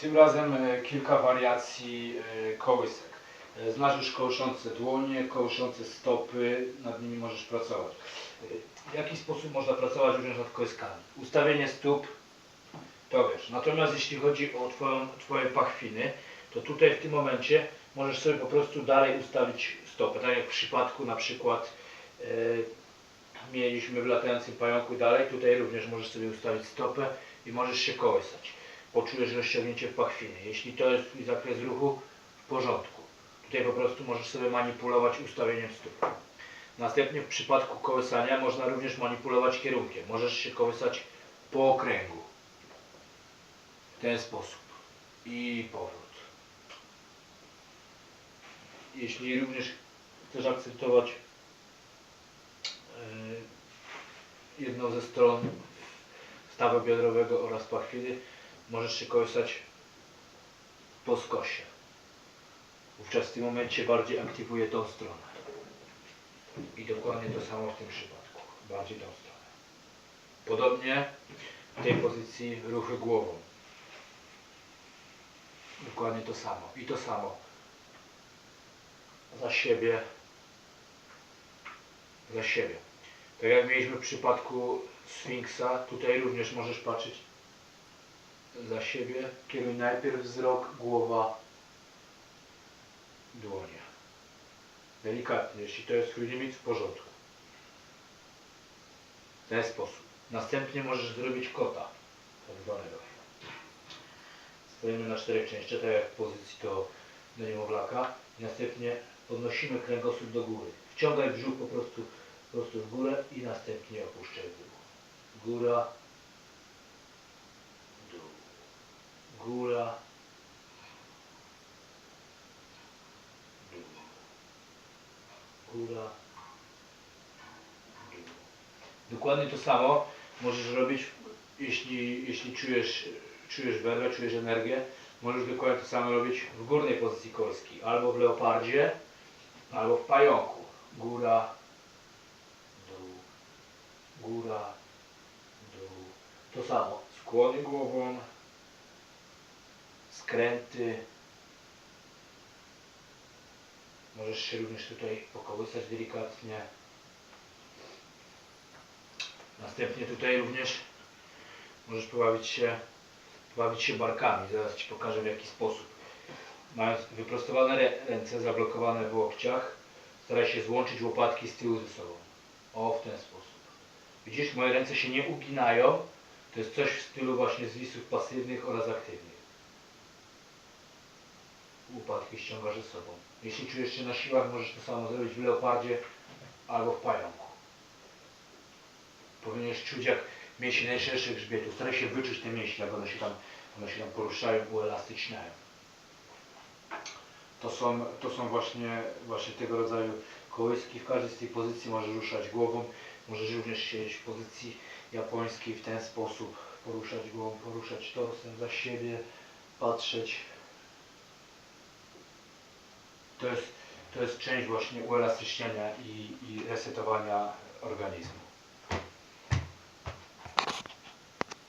tym razem e, kilka wariacji e, kołysek. E, Znasz kołyszące dłonie, kołyszące stopy, nad nimi możesz pracować. W jaki sposób można pracować również nad kołyskami? Ustawienie stóp, to wiesz. Natomiast jeśli chodzi o twoją, Twoje pachwiny, to tutaj w tym momencie możesz sobie po prostu dalej ustawić stopę. Tak jak w przypadku na przykład mieliśmy w latającym pająku dalej, tutaj również możesz sobie ustawić stopę i możesz się kołysać. Poczujesz rozciągnięcie w pachwiny. Jeśli to jest twój zakres ruchu, w porządku. Tutaj po prostu możesz sobie manipulować ustawieniem stóp. Następnie w przypadku kołysania można również manipulować kierunkiem. Możesz się kołysać po okręgu. W ten sposób. I powrót. Jeśli również chcesz akcentować yy, jedną ze stron stawu biodrowego oraz pachwiny, możesz się kołysać po skosie. Wówczas w tym momencie bardziej aktywuje tą stronę. I dokładnie to samo w tym przypadku. Bardziej tą stronę. Podobnie w tej pozycji ruchy głową. Dokładnie to samo. I to samo. Za siebie. Za siebie. Tak jak mieliśmy w przypadku Sfinksa, tutaj również możesz patrzeć za siebie. Kieruj najpierw wzrok, głowa, dłonie. Delikatnie, jeśli to jest twój limit, w porządku. W ten sposób. Następnie możesz zrobić kota, tak zwanego. Stoimy na czterech częściach, tak jak w pozycji do, do niemowlaka. I następnie podnosimy kręgosłup do góry. Wciągaj brzuch po prostu, po prostu w górę i następnie opuszczaj w dół. Góra, dół. Góra, dół. Góra, dół. Dokładnie to samo możesz robić, jeśli, jeśli czujesz, czujesz werwę, czujesz energię. Możesz dokładnie to samo robić w górnej pozycji kołyski. Albo w leopardzie, albo w pająku. Góra, dół, góra, dół. To samo. Skłony głową, skręty. Możesz się również tutaj pokołysać delikatnie. Następnie tutaj również możesz pobawić się, pobawić się barkami. Zaraz Ci pokażę w jaki sposób. Mając wyprostowane rę- ręce, zablokowane w łokciach, staraj się złączyć łopatki z tyłu ze sobą. O, w ten sposób. Widzisz, moje ręce się nie uginają. To jest coś w stylu właśnie zwisów pasywnych oraz aktywnych. Łopatki ściągasz ze sobą. Jeśli czujesz się na siłach, możesz to samo zrobić w leopardzie albo w pająku. Powinieneś czuć jak mięśnie najszerszych grzbietu. Staraj się wyczuć te mięśnie, jak one się tam, one się tam poruszają, uelastyczniają. To są, to są właśnie, właśnie tego rodzaju kołyski. W każdej z tych pozycji możesz ruszać głową. Możesz również siedzieć w pozycji japońskiej w ten sposób. Poruszać głową, poruszać torsem za siebie, patrzeć. To jest, to jest część właśnie uelastyczniania i, i resetowania organizmu.